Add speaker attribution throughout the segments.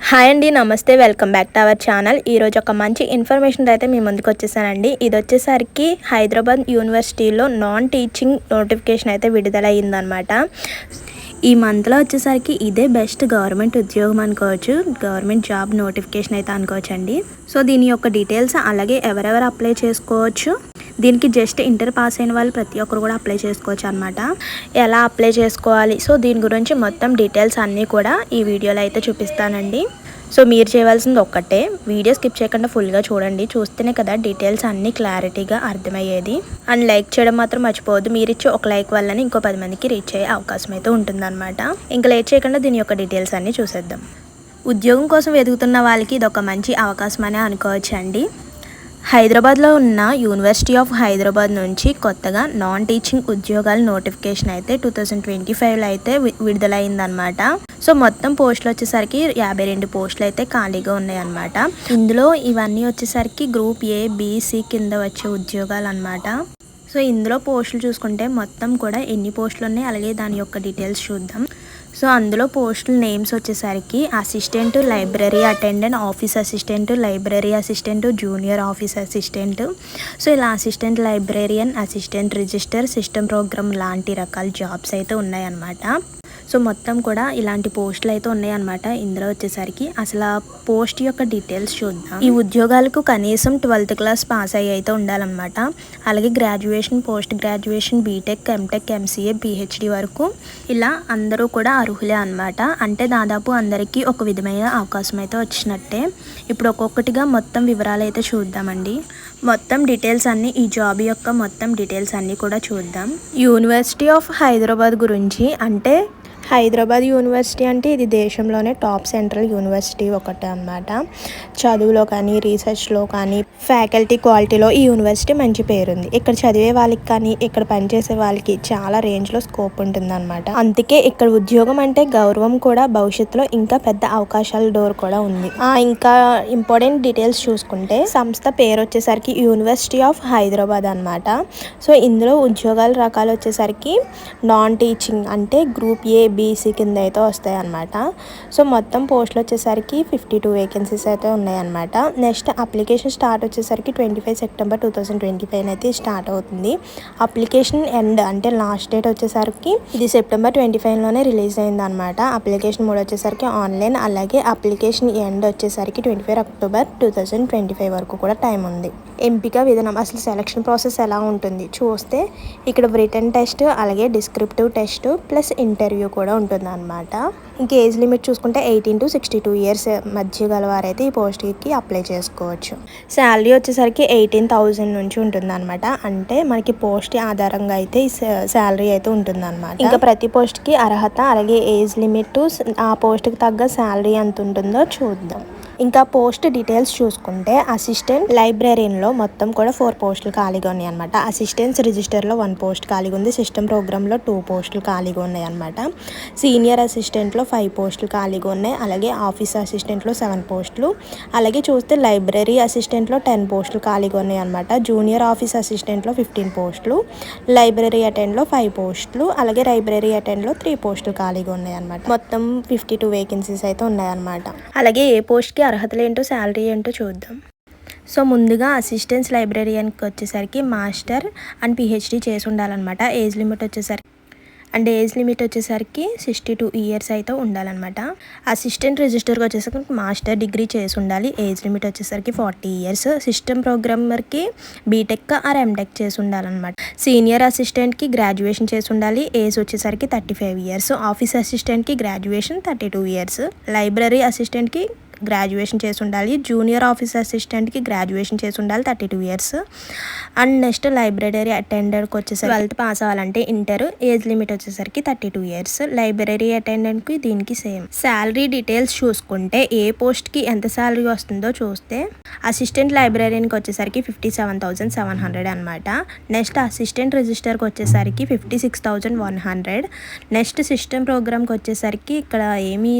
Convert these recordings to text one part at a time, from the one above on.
Speaker 1: Hi అండి నమస్తే. Welcome back to our channel. ఈరోజు ఒక మంచి ఇన్ఫర్మేషన్ అయితే మీ ముందుకు వచ్చేసానండి. ఇది వచ్చేసరికి హైదరాబాద్ యూనివర్సిటీలో నాన్ టీచింగ్ నోటిఫికేషన్ అయితే విడుదలయ్యిందనమాట ఈ మంత్లో వచ్చేసరికి ఇదే బెస్ట్ గవర్నమెంట్ ఉద్యోగం అనుకోవచ్చు. గవర్నమెంట్ జాబ్ నోటిఫికేషన్ అయితే అనుకోవచ్చు అండి సో దీని యొక్క డీటెయిల్స్ అలాగే ఎవరెవరు అప్లై చేసుకోవచ్చు? దీనికి జస్ట్ ఇంటర్ పాస్ అయిన వాళ్ళు ప్రతి ఒక్కరు కూడా అప్లై చేసుకోవచ్చు అనమాట ఎలా అప్లై చేసుకోవాలి? సో దీని గురించి మొత్తం డీటెయిల్స్ అన్నీ కూడా ఈ వీడియోలో అయితే చూపిస్తానండి. సో మీరు చేయవలసింది ఒక్కటే. వీడియో స్కిప్ చేయకుండా ఫుల్గా చూడండి. చూస్తేనే కదా డీటెయిల్స్ అన్నీ క్లారిటీగా అర్థమయ్యేది. అండ్ లైక్ చేయడం మాత్రం మర్చిపోవద్దు. మీరు ఇచ్చే ఒక లైక్ వల్లనే ఇంకో పది మందికి రీచ్ అయ్యే అవకాశం అయితే ఉంటుందన్నమాట. ఇంకా లేట్ చేయకుండా దీని యొక్క డీటెయిల్స్ అన్నీ చూసేద్దాం. ఉద్యోగం కోసం వెతుకుతున్న వాళ్ళకి ఇది ఒక మంచి అవకాశం అనే అనుకోవచ్చు అండి హైదరాబాద్లో ఉన్న యూనివర్సిటీ ఆఫ్ హైదరాబాద్ నుంచి కొత్తగా నాన్ టీచింగ్ ఉద్యోగాల నోటిఫికేషన్ అయితే టూ థౌజండ్ ట్వంటీ ఫైవ్లో అయితే విడుదలైందనమాట సో మొత్తం పోస్టులు వచ్చేసరికి యాభై రెండు పోస్టులు అయితే ఖాళీగా ఉన్నాయన్నమాట. ఇందులో ఇవన్నీ వచ్చేసరికి గ్రూప్ ఏ బీసీ కింద వచ్చే ఉద్యోగాలు అనమాట సో ఇందులో పోస్టులు చూసుకుంటే మొత్తం కూడా ఎన్ని పోస్టులు ఉన్నాయి అలాగే దాని యొక్క డీటెయిల్స్ చూద్దాం. సో అందులో పోస్టుల నేమ్స్ వచ్చేసరికి assistant library attendant office assistant library assistant junior office assistant. So ఇలా assistant librarian assistant register system program లాంటి రకాల జాబ్స్ అయితే ఉన్నాయన్నమాట. సో మొత్తం కూడా ఇలాంటి పోస్టులు అయితే ఉన్నాయన్నమాట. ఇందులో వచ్చేసరికి అసలు ఆ పోస్ట్ యొక్క డీటెయిల్స్ చూద్దాం. ఈ ఉద్యోగాలకు కనీసం ట్వెల్త్ క్లాస్ పాస్ అయ్యి అయితే ఉండాలన్నమాట. అలాగే graduation post graduation BTech MTech MCA PhD వరకు ఇలా అందరూ కూడా అర్హులే అన్నమాట. అంటే దాదాపు అందరికీ ఒక విధమైన అవకాశం అయితే వచ్చినట్టే. ఇప్పుడు ఒక్కొక్కటిగా మొత్తం వివరాలు అయితే చూద్దామండి. మొత్తం డీటెయిల్స్ అన్నీ ఈ జాబ్ యొక్క మొత్తం డీటెయిల్స్ అన్నీ కూడా చూద్దాం. యూనివర్సిటీ ఆఫ్ హైదరాబాద్ గురించి అంటే హైదరాబాద్ యూనివర్సిటీ అంటే ఇది దేశంలోనే టాప్ సెంట్రల్ యూనివర్సిటీ ఒకటి అన్నమాట. చదువులో కానీ రీసెర్చ్లో కానీ ఫ్యాకల్టీ క్వాలిటీలో ఈ యూనివర్సిటీ మంచి పేరుంది. ఇక్కడ చదివే వాళ్ళకి కానీ ఇక్కడ పనిచేసే వాళ్ళకి చాలా రేంజ్లో స్కోప్ ఉంటుందన్నమాట. అందుకే ఇక్కడ ఉద్యోగం అంటే గౌరవం కూడా భవిష్యత్తులో ఇంకా పెద్ద అవకాశాల డోర్ కూడా ఉంది. ఆ, ఇంకా ఇంపార్టెంట్ డీటెయిల్స్ చూసుకుంటే సంస్థ పేరు వచ్చేసరికి యూనివర్సిటీ ఆఫ్ హైదరాబాద్ అనమాట సో ఇందులో ఉద్యోగాల రకాలు వచ్చేసరికి నాన్ టీచింగ్ అంటే గ్రూప్ ఏ బీసీ కింద అయితే వస్తాయి అనమాట సో మొత్తం పోస్టులు వచ్చేసరికి ఫిఫ్టీ టూ వేకెన్సీస్ అయితే ఉన్నాయన్నమాట. నెక్స్ట్ అప్లికేషన్ స్టార్ట్ వచ్చేసరికి twenty five September two thousand twenty five అయితే స్టార్ట్ అవుతుంది. అప్లికేషన్ ఎండ్ అంటే లాస్ట్ డేట్ వచ్చేసరికి ఇది సెప్టెంబర్ ట్వంటీ ఫైవ్లోనే రిలీజ్ అయింది అనమాట అప్లికేషన్ మూడు వచ్చేసరికి ఆన్లైన్ అలాగే అప్లికేషన్ ఎండ్ వచ్చేసరికి twenty five October two thousand twenty five వరకు కూడా టైం ఉంది. ఎంపిక విధానం. అసలు సెలక్షన్ ప్రాసెస్ ఎలా ఉంటుంది? చూస్తే ఇక్కడ రిటర్న్ టెస్ట్ అలాగే డిస్క్రిప్టివ్ టెస్ట్ ప్లస్ ఇంటర్వ్యూ కూడా ఉంటుంది అనమాట ఇంక ఏజ్ లిమిట్ చూసుకుంటే eighteen to sixty two years మధ్య గల వారైతే ఈ పోస్ట్కి అప్లై చేసుకోవచ్చు. శాలరీ వచ్చేసరికి ఎయిటీన్ థౌజండ్ నుంచి ఉంటుంది అనమాట అంటే మనకి పోస్ట్ ఆధారంగా అయితే ఈ శాలరీ అయితే ఉంటుంది అనమాట ఇంకా ప్రతి పోస్ట్కి అర్హత అలాగే ఏజ్ లిమిట్ ఆ పోస్ట్కి తగ్గ శాలరీ ఎంత ఉంటుందో చూద్దాం. ఇంకా పోస్ట్ డీటెయిల్స్ చూసుకుంటే అసిస్టెంట్ లైబ్రరీలో మొత్తం కూడా ఫోర్ పోస్టులు ఖాళీగా ఉన్నాయి అనమాట అసిస్టెంట్స్ రిజిస్టర్లో వన్ పోస్ట్ ఖాళీగా ఉంది. సిస్టమ్ ప్రోగ్రామ్లో టూ పోస్టులు ఖాళీగా ఉన్నాయి అనమాట సీనియర్ అసిస్టెంట్లో ఫైవ్ పోస్టులు ఖాళీగా ఉన్నాయి. అలాగే ఆఫీస్ అసిస్టెంట్లో సెవెన్ పోస్టులు. అలాగే చూస్తే లైబ్రరీ అసిస్టెంట్లో టెన్ పోస్టులు ఖాళీగా ఉన్నాయి అనమాట జూనియర్ ఆఫీస్ అసిస్టెంట్లో ఫిఫ్టీన్ పోస్టులు. లైబ్రరీ అటెండ్లో ఫైవ్ పోస్టులు. అలాగే లైబ్రరీ అటెండ్లో త్రీ పోస్టులు ఖాళీగా ఉన్నాయి అనమాట మొత్తం ఫిఫ్టీ టూ వేకెన్సీస్ అయితే ఉన్నాయన్నమాట అలాగే ఏ పోస్ట్కి అర్హతలు ఏంటో శాలరీ ఏంటో చూద్దాం. సో ముందుగా అసిస్టెంట్స్ లైబ్రరీయన్కి వచ్చేసరికి మాస్టర్ అండ్ పిహెచ్డి చేసి ఉండాలన్నమాట. ఏజ్ లిమిట్ వచ్చేసరికి. అండ్ ఏజ్ లిమిట్ వచ్చేసరికి సిక్స్టీ టూ ఇయర్స్ అయితే ఉండాలన్నమాట. అసిస్టెంట్ రిజిస్టర్కి వచ్చేసరికి మాస్టర్ డిగ్రీ చేసి ఉండాలి. ఏజ్ లిమిట్ వచ్చేసరికి ఫార్టీ ఇయర్స్. సిస్టమ్ ప్రోగ్రామర్కి బీటెక్ ఆర్ ఎంటెక్ చేసి ఉండాలన్నమాట. సీనియర్ అసిస్టెంట్కి గ్రాడ్యుయేషన్ చేసి ఉండాలి. ఏజ్ వచ్చేసరికి thirty five years. Office అసిస్టెంట్కి graduation thirty two years. Library అసిస్టెంట్కి graduation చేసి ఉండాలి. జూనియర్ ఆఫీస్ అసిస్టెంట్కి గ్రాడ్యుయేషన్ చేసి ఉండాలి thirty two years and next library అటెండెంట్కి వచ్చేసరికి ట్వెల్త్ పాస్ అవ్వాలంటే ఇంటర్ ఏజ్ లిమిట్ వచ్చేసరికి థర్టీ టూ ఇయర్స్ లైబ్రరీ అటెండెంట్కి దీనికి సేమ్ శాలరీ డీటెయిల్స్ చూసుకుంటే ఏ పోస్ట్కి ఎంత శాలరీ వస్తుందో చూస్తే అసిస్టెంట్ లైబ్రరీకి వచ్చేసరికి fifty seven thousand seven hundred అనమాట నెక్స్ట్ అసిస్టెంట్ రిజిస్టర్కి వచ్చేసరికి fifty six thousand one hundred next system ప్రోగ్రామ్కి వచ్చేసరికి ఇక్కడ ఏమీ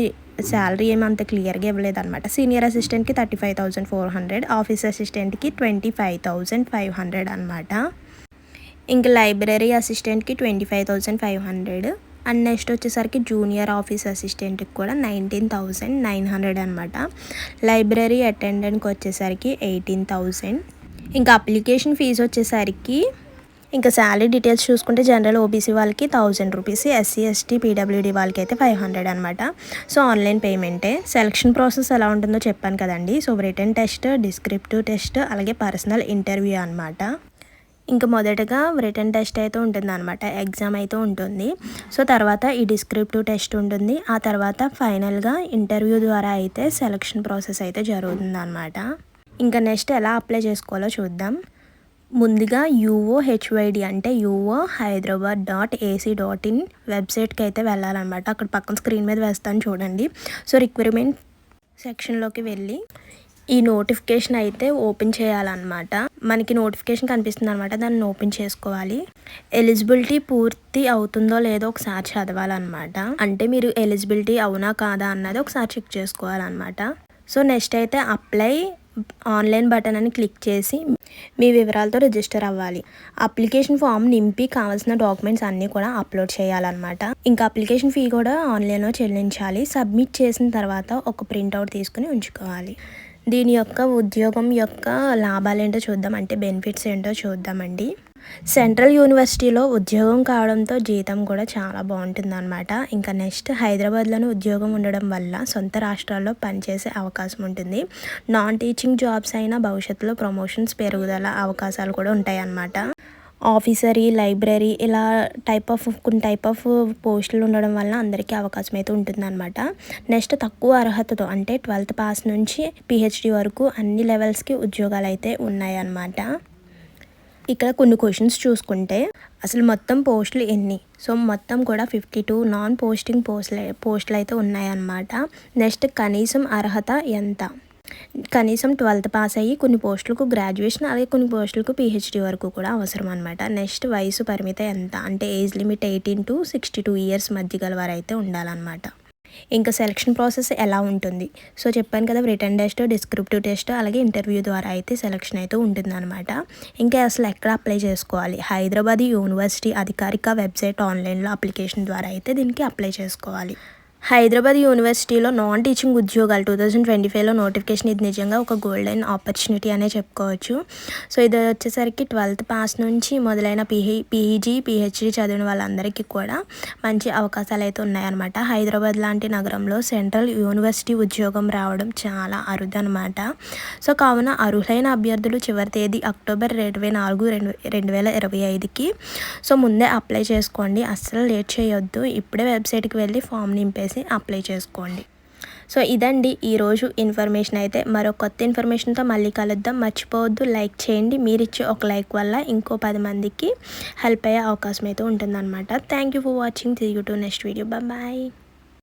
Speaker 1: శాలరీ ఏమి అంత క్లియర్గా ఇవ్వలేదు అనమాట. Senior అసిస్టెంట్కి thirty five thousand four hundred office అసిస్టెంట్కి twenty five thousand five hundred అనమాట. ఇంకా library అసిస్టెంట్కి twenty five thousand five hundred. And next వచ్చేసరికి జూనియర్ ఆఫీస్ అసిస్టెంట్కి కూడా నైన్టీన్ థౌజండ్ నైన్ హండ్రెడ్ అనమాట. లైబ్రరీ అటెండెంట్కి వచ్చేసరికి ఎయిటీన్ థౌజండ్ ఇంకా అప్లికేషన్ ఫీజు వచ్చేసరికి ఇంకా శాలరీ డీటెయిల్స్ చూసుకుంటే జనరల్ ఓబీసీ వాళ్ళకి thousand rupees SC ST PWD వాళ్ళకి అయితే ఫైవ్ హండ్రెడ్ అనమాట సో ఆన్లైన్ పేమెంటే. సెలక్షన్ ప్రాసెస్ ఎలా ఉంటుందో చెప్పాను కదండి. So written test descriptive test అలాగే పర్సనల్ ఇంటర్వ్యూ అనమాట ఇంకా మొదటగా రిటర్న్ టెస్ట్ అయితే ఉంటుంది అనమాట ఎగ్జామ్ అయితే ఉంటుంది. సో తర్వాత ఈ డిస్క్రిప్టివ్ టెస్ట్ ఉంటుంది. ఆ తర్వాత ఫైనల్గా ఇంటర్వ్యూ ద్వారా అయితే సెలక్షన్ ప్రాసెస్ అయితే జరుగుతుంది అనమాట ఇంకా నెక్స్ట్ ఎలా అప్లై చేసుకోవాలో చూద్దాం. ముందుగా U O H Y D అంటే U O Hyderabad dot A C dot in వెబ్సైట్కి అయితే వెళ్ళాలన్నమాట. అక్కడ పక్కన స్క్రీన్ మీద వేస్తాను చూడండి. సో రిక్వైర్మెంట్ సెక్షన్లోకి వెళ్ళి ఈ నోటిఫికేషన్ అయితే ఓపెన్ చేయాలన్నమాట. మనకి నోటిఫికేషన్ కనిపిస్తుంది అనమాట దాన్ని ఓపెన్ చేసుకోవాలి. ఎలిజిబిలిటీ పూర్తి అవుతుందో లేదో ఒకసారి చదవాలన్నమాట. అంటే మీరు ఎలిజిబిలిటీ అవునా కాదా అన్నది ఒకసారి చెక్ చేసుకోవాలన్నమాట. సో నెక్స్ట్ అయితే అప్లై ఆన్లైన్ బటన్ అని క్లిక్ చేసి మీ వివరాలతో రిజిస్టర్ అవ్వాలి. అప్లికేషన్ ఫామ్ నింపి కావాల్సిన డాక్యుమెంట్స్ అన్నీ కూడా అప్లోడ్ చేయాలన్నమాట. ఇంకా అప్లికేషన్ ఫీ కూడా ఆన్లైన్లో చెల్లించాలి. సబ్మిట్ చేసిన తర్వాత ఒక ప్రింట్అవుట్ తీసుకుని ఉంచుకోవాలి. దీని యొక్క ఉద్యోగం యొక్క లాభాలు ఏంటో చూద్దాం. అంటే బెనిఫిట్స్ ఏంటో చూద్దామండి. సెంట్రల్ యూనివర్సిటీలో ఉద్యోగం కావడంతో జీతం కూడా చాలా బాగుంటుంది అనమాట ఇంకా నెక్స్ట్ హైదరాబాద్లోనే ఉద్యోగం ఉండడం వల్ల సొంత రాష్ట్రాల్లో పనిచేసే అవకాశం ఉంటుంది. నాన్ టీచింగ్ జాబ్స్ అయినా భవిష్యత్తులో ప్రమోషన్స్ పెరుగుదల అవకాశాలు కూడా ఉంటాయి అన్నమాట ఆఫీసరీ లైబ్రరీ ఇలా టైప్ ఆఫ్ కొన్ని టైప్ ఆఫ్ పోస్టులు ఉండడం వల్ల అందరికీ అవకాశం అయితే ఉంటుందన్నమాట. నెక్స్ట్ తక్కువ అర్హతతో అంటే ట్వెల్త్ పాస్ నుంచి పిహెచ్డి వరకు అన్ని లెవెల్స్కి ఉద్యోగాలు అయితే ఉన్నాయన్నమాట. ఇక్కడ కొన్ని క్వశ్చన్స్ చూసుకుంటే అసలు మొత్తం పోస్టులు ఎన్ని? సో మొత్తం కూడా ఫిఫ్టీ టూ నాన్ పోస్టింగ్ పోస్టులు పోస్టులు అయితే ఉన్నాయన్నమాట. నెక్స్ట్ కనీసం అర్హత ఎంత? కనీసం ట్వెల్త్ పాస్ అయ్యి కొన్ని పోస్టులకు గ్రాడ్యుయేషన్ అలాగే కొన్ని పోస్టులకు పిహెచ్డి వరకు కూడా అవసరం అనమాట నెక్స్ట్ వయసు పరిమిత ఎంత? అంటే age limit eighteen to sixty two years మధ్య గల వారైతే ఉండాలన్నమాట. ఇంకా సెలక్షన్ ప్రాసెస్ ఎలా ఉంటుంది? సో చెప్పాను కదా రిటర్న్ టెస్ట్ డిస్క్రిప్టివ్ టెస్ట్ అలాగే ఇంటర్వ్యూ ద్వారా అయితే సెలక్షన్ అయితే ఉంటుందన్నమాట. ఇంకా అసలు ఎక్కడ అప్లై చేసుకోవాలి? హైదరాబాద్ యూనివర్సిటీ అధికారిక వెబ్సైట్ ఆన్లైన్లో అప్లికేషన్ ద్వారా అయితే దీనికి అప్లై చేసుకోవాలి. హైదరాబాద్ యూనివర్సిటీలో నాన్ టీచింగ్ ఉద్యోగాలు టూ థౌజండ్ ట్వంటీ ఫైవ్లో నోటిఫికేషన్ ఇది నిజంగా ఒక గోల్డెన్ ఆపర్చునిటీ అనే చెప్పుకోవచ్చు. సో ఇది వచ్చేసరికి ట్వెల్త్ పాస్ నుంచి మొదలైన పిహె పీజీ పిహెచ్డీ చదివిన వాళ్ళందరికీ కూడా మంచి అవకాశాలు అయితే ఉన్నాయన్నమాట. హైదరాబాద్ లాంటి నగరంలో సెంట్రల్ యూనివర్సిటీ ఉద్యోగం రావడం చాలా అరుదనమాట సో కావున అర్హులైన అభ్యర్థులు చివరి తేదీ అక్టోబర్ ఇరవై నాలుగు రెండు రెండు వేల ఇరవై ఐదుకి. సో ముందే అప్లై చేసుకోండి. అస్సలు లేట్ చేయొద్దు. ఇప్పుడే వెబ్సైట్కి వెళ్ళి ఫామ్ నింపేసి చేసి అప్లై చేసుకోండి. సో ఇదండి ఈరోజు ఇన్ఫర్మేషన్ అయితే. మరో కొత్త ఇన్ఫర్మేషన్తో మళ్ళీ కలుద్దాం. మర్చిపోవద్దు. లైక్ చేయండి. మీరు ఇచ్చే ఒక లైక్ వల్ల ఇంకో పది మందికి హెల్ప్ అయ్యే అవకాశం అయితే ఉంటుందన్నమాట. Thank you for watching. YouTube next video bye